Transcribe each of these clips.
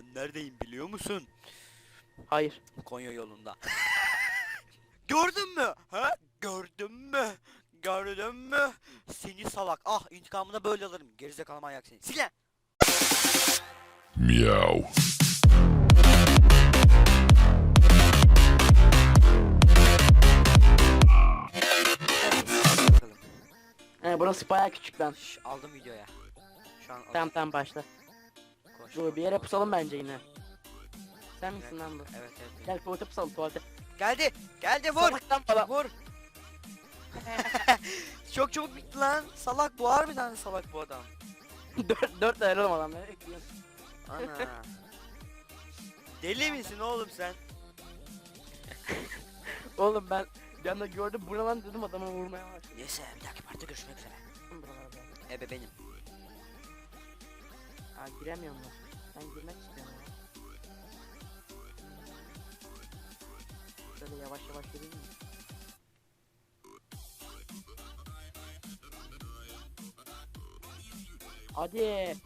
Ben neredeyim biliyor musun? Hayır. Konya yolunda. Gördün mü? Ha? Gördün mü? Gördün mü? Seni salak. Ah intikamını böyle alırım. Gerizekalı manyak seni. Sil lan. Meow. Bakalım. He burası bayağı küçük lan. Şş, aldım videoya. Şu an Tamam tamam başla. Dur bir yere pusalım bence yine. Sen misin lan bu? Evet evet. Gel tuvalete pusalım tuvalete. Geldi. Geldi vur. Salak lan falan. Vur. Çok çabuk bitti lan. Salak bu harbiden salak bu adam. dört, dört tane oğlum adam. ne bekliyorsun? Ana. Deli misin oğlum sen? Oğlum ben yanında gördüm buna lan dedim adamı vurmaya başladım. Neyse bir dahaki parti görüşmek üzere. Buralarda. Ebe benim. Aa giremiyorum ben. Ben girmek istiyorum ya. Şöyle yavaş yavaş gireyim mi? Hadi.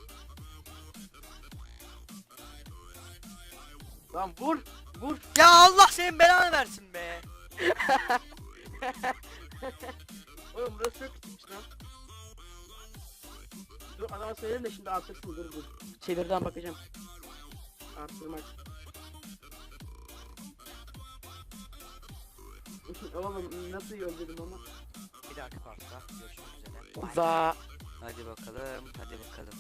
Lan vur, vur. Ya Allah senin belanı versin be. Oğlum burası çok küçükmüş lan. Dur adama söylerim de şimdi arttırsın dur dur. Çevirden bakacağım. Arttırmak. Oğlum nasıl öldürdüm ama. Bir dahaki partta görüşmek üzere. Za. Hadi bakalım, hadi bakalım.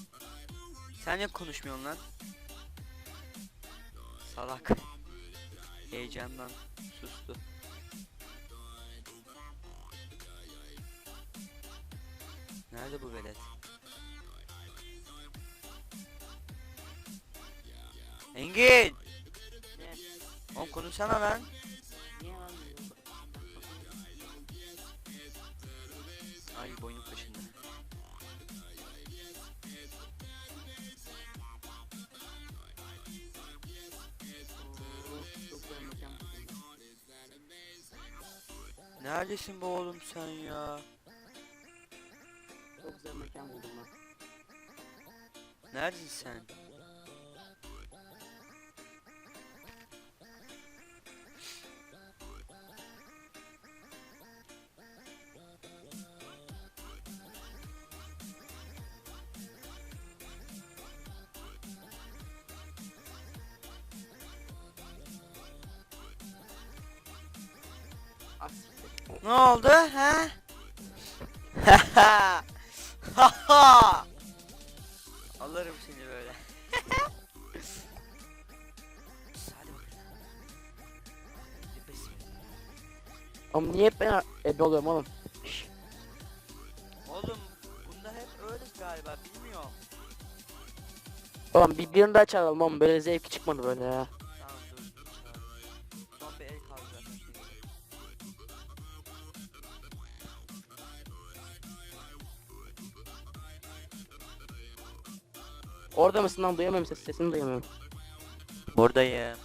Sen niye konuşmuyorsun lan? Salak. Heyecandan sustu. Nerede bu velet? Engin! Ne? Oğlum konuşsana lan. Niye lan? Ay boynum kaşındı. Neredesin bu oğlum sen ya? Çok güzel mekan buldum lan. Neredesin sen? Ne oldu ha? Haha! Alırım seni böyle. Oğlum niye hep ben ebe oluyorum oğlum? Oğlum bunda hep öyle galiba bilmiyorum. Oğlum bir birini daha çalalım oğlum böyle zevki çıkmadı böyle ya. Orada mısın lan duyamıyorum ses sesini duyamıyorum. Buradayım.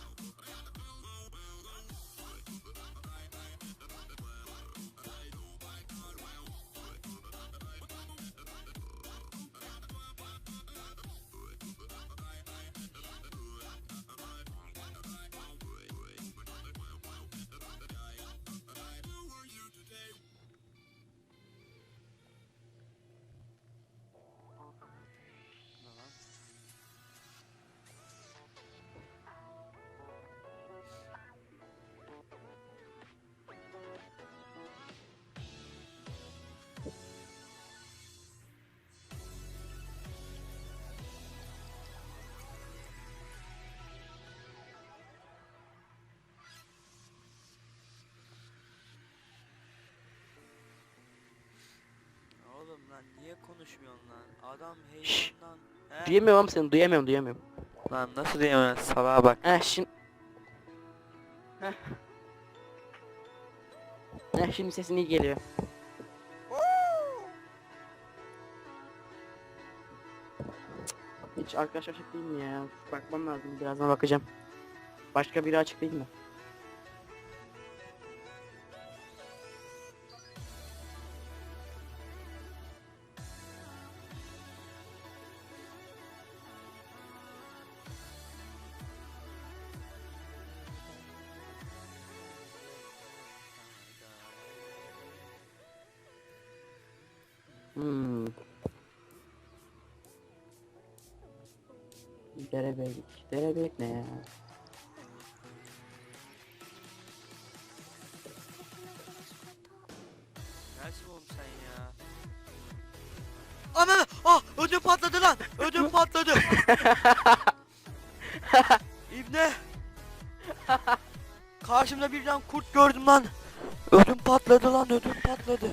Lan niye konuşmuyorsun lan? Adam heyecandan... He? Duyamıyorum seni duyamıyorum duyamıyorum. Lan nasıl diyemez salağa bak. Heh şimdi. Heh. Heh şimdi sesin iyi geliyor. Hiç arkadaş açık değil mi ya? Bakmam lazım birazdan bakacağım. Başka biri açık değil mi? Derebeylik. Derebeylik ne ya? Oğlum sen ya? Ana! Ah! Ödüm patladı lan! Ödüm patladı! İbne! Karşımda birden kurt gördüm lan. Ödüm patladı lan ödüm patladı.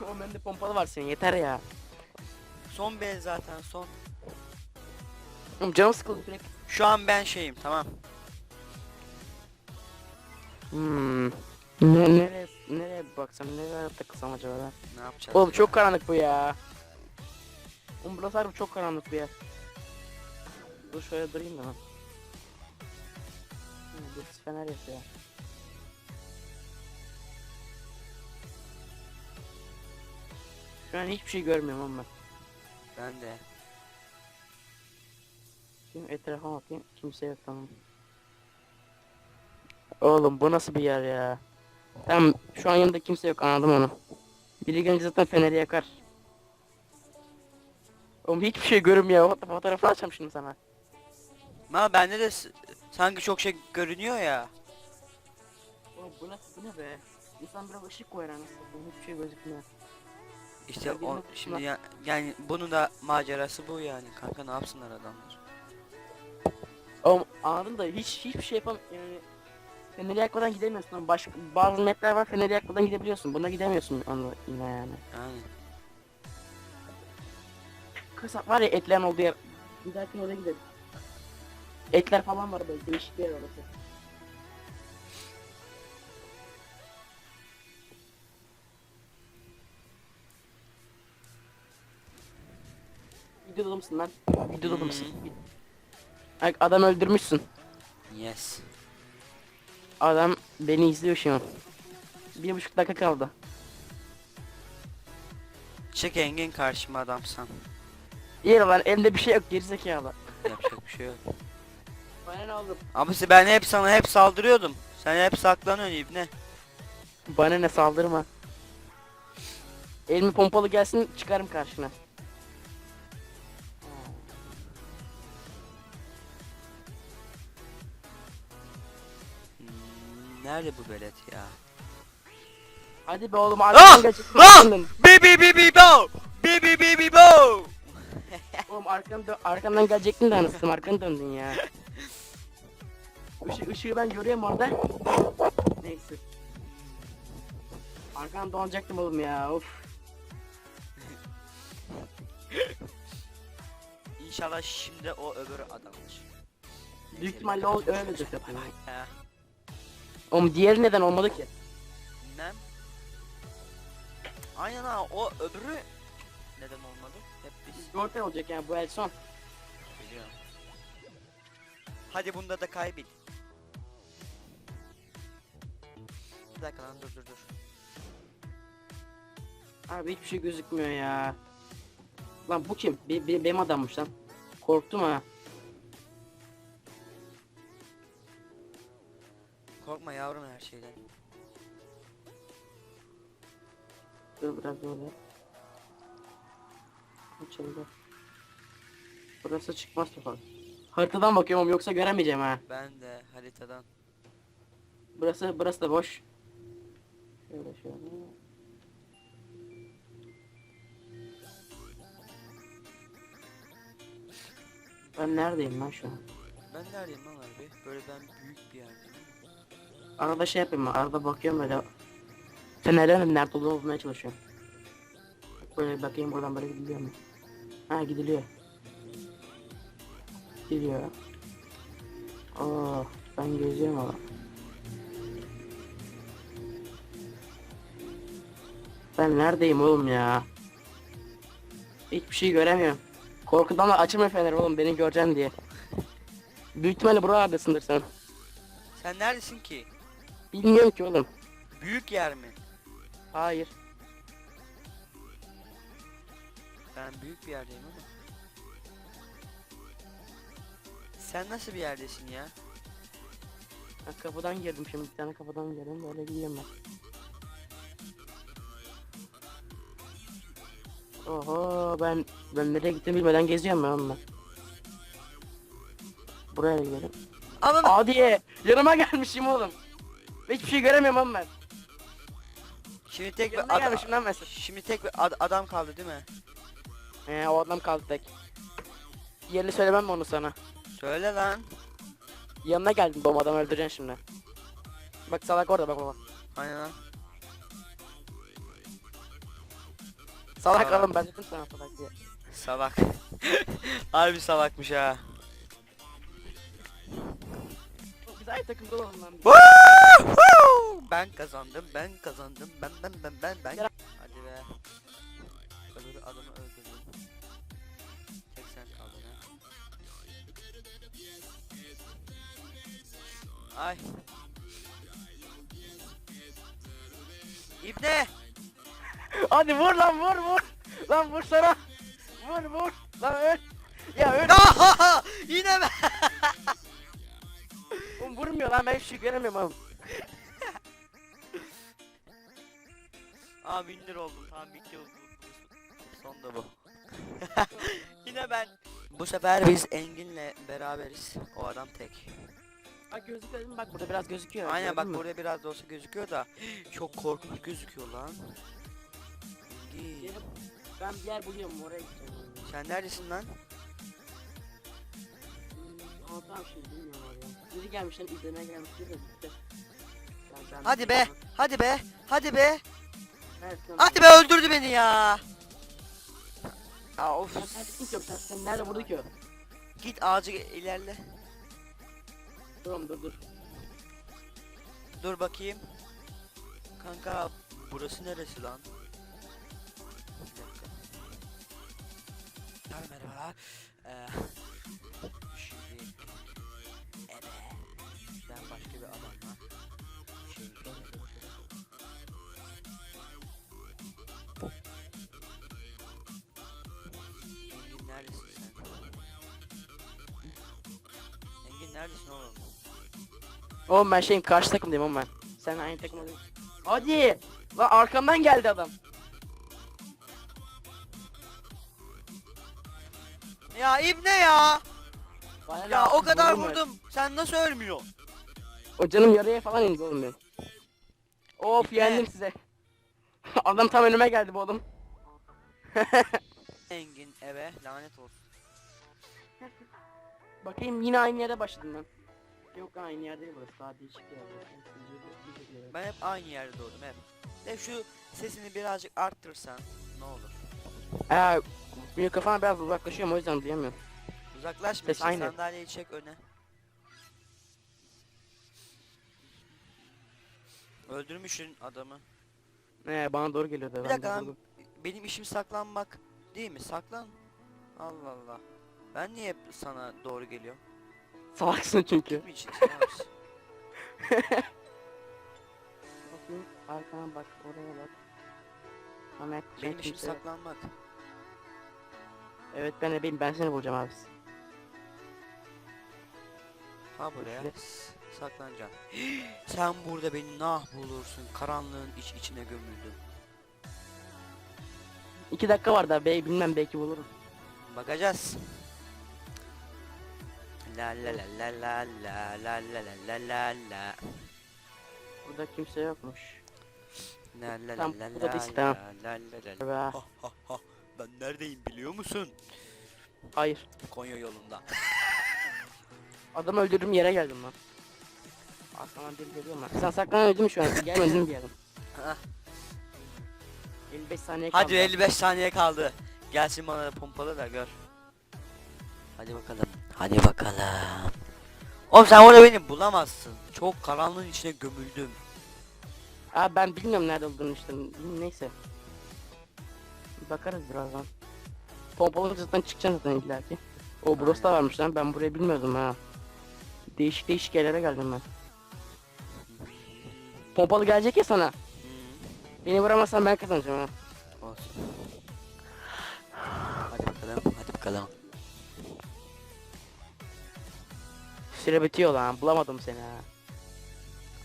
o bende pompalı var senin yeter ya. Son ben zaten son. Oğlum canım sıkıldı sürekli. Şu an ben şeyim tamam. Hmm. Ne, nereye, nereye baksam, nereye takılsam acaba ben? Ne yapacağız? Oğlum çok karanlık bu ya. Oğlum burası harbi çok karanlık bir yer. Dur şöyle durayım da ben. Birisi fener yapıyor. Şu an hiçbir şey görmüyorum ama. Ben de. Şimdi etrafa bakayım. Kimse yok tamam. Oğlum bu nasıl bir yer ya? Tamam şu an yanımda kimse yok anladım onu. Biri gelince zaten feneri yakar. Oğlum hiçbir şey görünmüyor. Foto fotoğrafını açacağım şimdi sana. Ma bende de s- sanki çok şey görünüyor ya. Oğlum bu nasıl bu ne be? İnsan biraz ışık koyar anasını. satayım, Hiçbir şey gözükmüyor. İşte Ya o, şimdi ya, yani bunun da macerası bu yani. Kanka ne yapsınlar adamlar? Oğlum anladın da hiç hiçbir şey yapam yani Feneri yakmadan gidemiyorsun. Oğlum. Baş, bazı mapler var feneri yakmadan gidebiliyorsun. Buna gidemiyorsun onu yine yani. Yani. Kasap var ya etlerin olduğu yer. Bir dahaki oraya gidelim. Etler falan var böyle değişik bir yer orası. Videoda mısın lan? Videoda mısın? Bak adam öldürmüşsün. Yes. Adam beni izliyor şu an. Bir buçuk dakika kaldı. Çık Engin karşıma adamsan. İyi lan elimde bir şey yok gerizekalı. Yapacak bir şey yok. Bana ne oldu? Abisi ben hep sana hep saldırıyordum. Sen hep saklanıyorsun ibne. Bana ne saldırma. Elimi pompalı gelsin çıkarım karşına. Nerede bu velet ya? Hadi be oğlum Ah! arkadan gelecek. Ah! Bi bi bi bi bo! Bi bi bi bi bo! Oğlum arkamdan, arkamdan gelecektin de anasını arkanı döndün ya. Işığı, ışığı ben görüyorum orada. Neyse. Arkadan donacaktım oğlum ya of. İnşallah şimdi o öbür adamdır. Büyük ihtimalle o öyledir Oğlum diğeri neden olmadı ki? Bilmem. Aynen ha o öbürü neden olmadı? Hep biz Dört ay olacak yani bu el son. biliyorum. Hadi bunda da kaybet. Bir dakika lan dur dur dur. Abi hiçbir şey gözükmüyor ya. Lan bu kim? Be be- benim adammış lan. Korktum ha. Korkma yavrum her şeyden. Dur biraz böyle. Açıldı. Burası çıkmaz sokak. Haritadan bakıyorum yoksa göremeyeceğim ha. Ben de haritadan. Burası burası da boş. Şöyle şöyle. Ben neredeyim lan şu an? Ben neredeyim lan abi? Böyle ben büyük bir yerdeyim. Arada şey yapayım mı? Arada bakıyorum böyle. Fenerlerin nerede olduğunu bulmaya çalışıyorum. Böyle bakayım buradan böyle gidiliyor mu? Ha gidiliyor. Gidiyor. Oo, ben geziyorum ama. Ben neredeyim oğlum ya? Hiçbir şey göremiyorum. Korkudan da açılma fener oğlum beni göreceksin diye. Büyük ihtimalle buralardasındır sen. Sen neredesin ki? Bilmiyorum ki oğlum. Büyük yer mi? Hayır. Ben büyük bir yerdeyim ama. Sen nasıl bir yerdesin ya? Ben kapıdan girdim şimdi bir tane kapıdan girdim böyle gidiyorum ben. Oho ben ben nereye gittim bilmeden geziyorum ben onunla. Buraya gidelim. Ananı. Hadi yanıma gelmişim oğlum. Hiçbir şey göremiyorum ama ben. Şimdi tek bir Yanına ad- gelmişim lan ben. sen. Şimdi tek bir ad- adam kaldı değil mi? He o adam kaldı tek. Yerini söylemem mi onu sana? Söyle lan. Yanına geldim bu adamı öldüreceksin şimdi. Bak salak orada bak bak. Hani lan. Salak Salak. oğlum ben dedim sana salak diye. Salak. Harbi salakmış ha. Biz aynı takımda olalım lan. Woohoo! ben kazandım, ben kazandım, ben ben ben ben ben. Hadi be. Öbür adamı öldürdüm. Tek sen kaldın ha. Ay. İbne! Hadi vur lan vur vur. Lan vur sana. Vur vur. Lan öl. Ya öl. Yine ben! Oğlum vurmuyor lan ben hiçbir şey göremiyorum oğlum. Aa winner oldum. Tamam bitti bu. bu- Son da bu. Yine ben. Bu sefer biz Engin'le beraberiz. O adam tek. Bak gözüküyor? Bak burada biraz gözüküyor. Aynen bak burada biraz da olsa gözüküyor da çok korkunç gözüküyor lan. Engin. Ben bir yer buluyorum oraya gideceğim. Sen neredesin lan? Bilmiyorum. Biri gelmiş lan izlemeye de ben Hadi be, hadi be, hadi be. Hadi be öldürdü beni ya. Aa of. Sen nerede vurdu ki? Git ağacı ilerle. Dur oğlum dur dur. Dur bakayım. Kanka burası neresi lan? Neredesin oğlum? Oğlum ben şeyim karşı takımdayım oğlum ben. Sen aynı takımda. Hadi. Lan arkamdan geldi adam. Ya İbne ya! Bana Ya o kadar vurdum ben. vurdum. Sen nasıl ölmüyorsun? O canım yarıya falan indi oğlum benim. Of yendim size. adam tam önüme geldi bu oğlum. Engin eve lanet olsun. Bakayım yine aynı yere başladım ben. Yok aynı yer değil burası daha değişik yer. Ben hep aynı yerde doğdum hep. De şu sesini birazcık arttırsan ne olur. Eee mikrofona biraz uzaklaşıyorum o yüzden duyamıyorum. Uzaklaşma Ses aynı. sandalyeyi çek öne. Öldürmüşsün adamı. Ee bana doğru geliyordu. Bir ben dakika de lan benim işim saklanmak değil mi? Saklan. Allah Allah. Ben niye hep sana doğru geliyorum? Salaksın çünkü. Gitme için istemez. Bakayım arkana bak oraya bak. Ahmet Benim işim kimse- saklanmak. Evet ben de benim ben seni bulacağım abi. Ha buraya Şöyle. s- saklanacaksın. Sen burada beni nah bulursun. Karanlığın iç içine gömüldüm. İki dakika var daha bey bilmem belki bulurum. Bakacağız. La la la la la la la la la la la la Burada kimse yokmuş. La la la la bu da la la la la la. Be. Ha ha ha. Ben neredeyim biliyor musun? Hayır. Konya yolunda. Adam öldürdüm yere geldim lan. Arkadan bir geliyor lan. Sen saklanıyordun mu şu an? Bir yerim? Ha. 55 saniye kaldı. Hadi 55 saniye kaldı. Gelsin bana pompalı da gör. Hadi bakalım. Hadi bakalım. Oğlum sen orada beni bulamazsın. Çok karanlığın içine gömüldüm. Aa ben bilmiyorum nerede olduğunu işte. Neyse. Bakarız birazdan. Pompalı zaten çıkacaksın zaten illaki. O burası da varmış lan ben burayı bilmiyordum ha. Değişik değişik yerlere geldim ben. Pompalı gelecek ya sana. Beni vuramazsan ben kazanacağım ha. olsun. Hadi bakalım. Hadi bakalım. Süre bitiyor lan bulamadım seni ha.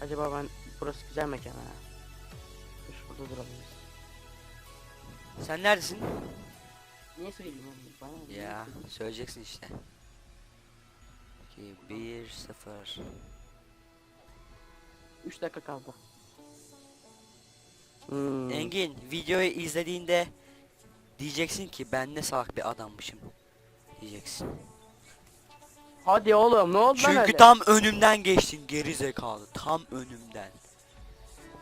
Acaba ben burası güzel mekan ha. Dur burada durabiliriz. Sen neredesin? Niye söyleyeyim oğlum? Bana? Ya söyleyeceksin işte. 2 1-0. 3 dakika kaldı. Hmm. Engin videoyu izlediğinde diyeceksin ki ben ne salak bir adammışım. Diyeceksin. Hadi oğlum ne oldu lan Çünkü öyle? tam önümden geçtin geri zekalı. Tam önümden.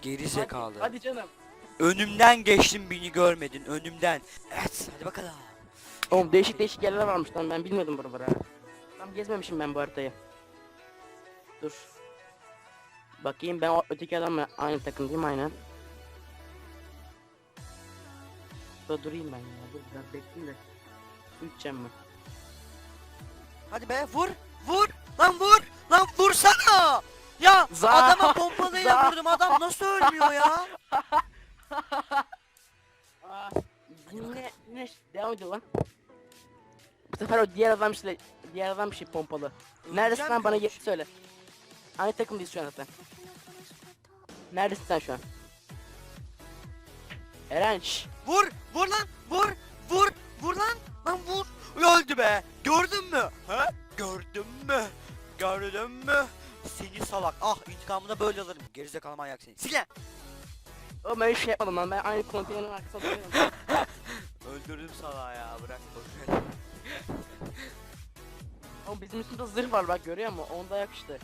Geri Hadi- zekalı. Hadi, canım. Önümden geçtin beni görmedin önümden. Evet hadi bakalım. Oğlum değişik değişik yerler varmış lan ben bilmiyordum buraları. Tam gezmemişim ben bu haritayı. Dur. Bakayım ben o öteki adamla aynı takım değil mi aynen? Burada durayım ben ya. Dur biraz bekleyeyim de. İçeceğim ben. Hadi be vur vur lan vur lan vursana. Ya Za- adama pompalıyla vurdum adam nasıl ölmüyor ya? Yine, yine ş- devam ediyor lan. Bu sefer o diğer adam işte diğer adam şey pompalı. Neredesin lan bana geri söyle. Aynı takımdayız şu an zaten. Neredesin sen şu an? Eren şş. Vur vur lan vur vur vur lan lan vur. Öldü be gördün mü? He? Gördün mü? Gördün mü? Seni salak. Ah intikamını böyle alırım. Gerizekalı manyak seni. Sile. Oğlum ben hiç şey yapmadım lan ben aynı konteynerin arkasında duruyorum. Öldürdüm salağı ya bırak boşver. Oğlum bizim üstümüzde zırh var bak görüyor musun? Onda yok işte.